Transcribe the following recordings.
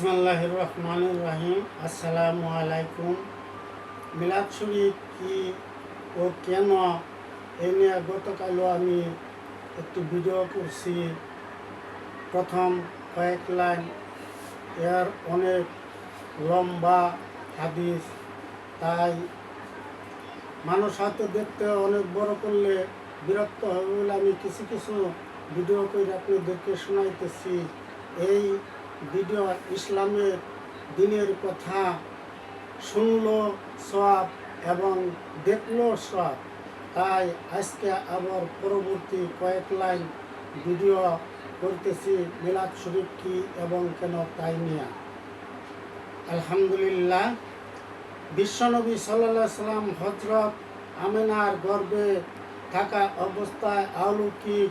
বিসমিল্লাহ রহমান রাহিম। আসসালামু আলাইকুম। মিলাদ শরীফ কি ও কেন? এ নিয়ে গতকালও আমি একটি ভিডিও করছি। প্রথম কয়েক লাইন। এর অনেক লম্বা হাদিস। তাই মানুষ হাতে দেখতে অনেক বড় করলে বিরক্ত হবে বলে আমি কিছু কিছু ভিডিও করে আপনাদেরকে শোনাইতেছি। এই ভিডিও ইসলামের দিনের কথা শুনলো সব এবং দেখল সব তাই আজকে আবার পরবর্তী কয়েক লাইন ভিডিও করতেছি মিলাদ শরীফ কি এবং কেন তাই নিয়ে। আলহামদুলিল্লাহ, বিশ্বনবী সাল্লাহ সাল্লাম হজরত আমেনার গর্বে থাকা অবস্থায় অলৌকিক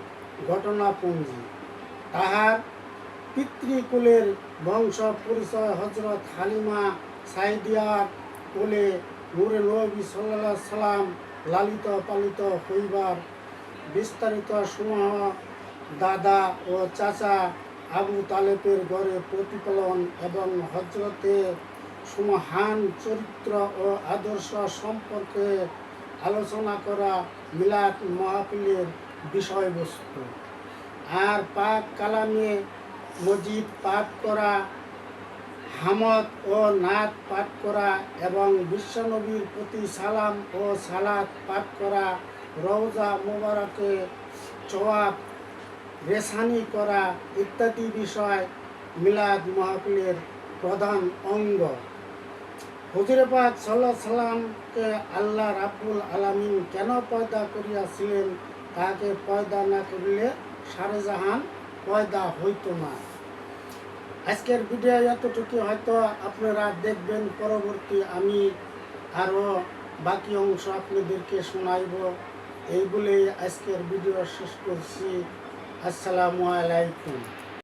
ঘটনাপুঞ্জি। তাহার পিতৃকুলের বংশ পরিচয় হজরত হালিমা সাইদিয়ার কোলে নূরে নবী সাল্লাহ সাল্লাম লালিত পালিত হইবার বিস্তারিত সমূহ দাদা ও চাচা আবু তালেবের ঘরে প্রতিফলন এবং হজরতের সুমহান চরিত্র ও আদর্শ সম্পর্কে আলোচনা করা মিলাদ মাহফিলের বিষয়বস্তু। আর পাক কালামে মজিদ পাঠ করা, হামদ ও নাদ পাঠ করা এবং বিশ্বনবীর প্রতি সালাম ও সালাত পাঠ করা, রওজা মোবারকে জবাব রেশানি করা ইত্যাদি বিষয় মিলাদ মাহফিলের প্রধান অঙ্গ। হুজুরে পাক সাল্লাহ সাল্লামকে আল্লাহ রাব্বুল আলামিন কেন পয়দা করিয়াছিলেন, তাকে পয়দা না করলে শাহজাহান পয়দা হইতো না। আজকের ভিডিও এতটুকু, হয়তো আপনারা দেখবেন পরবর্তী আমি আরও বাকি অংশ আপনাদেরকে শোনাইব। এই বলেই আজকের ভিডিও শেষ করছি। আসসালামু আলাইকুম।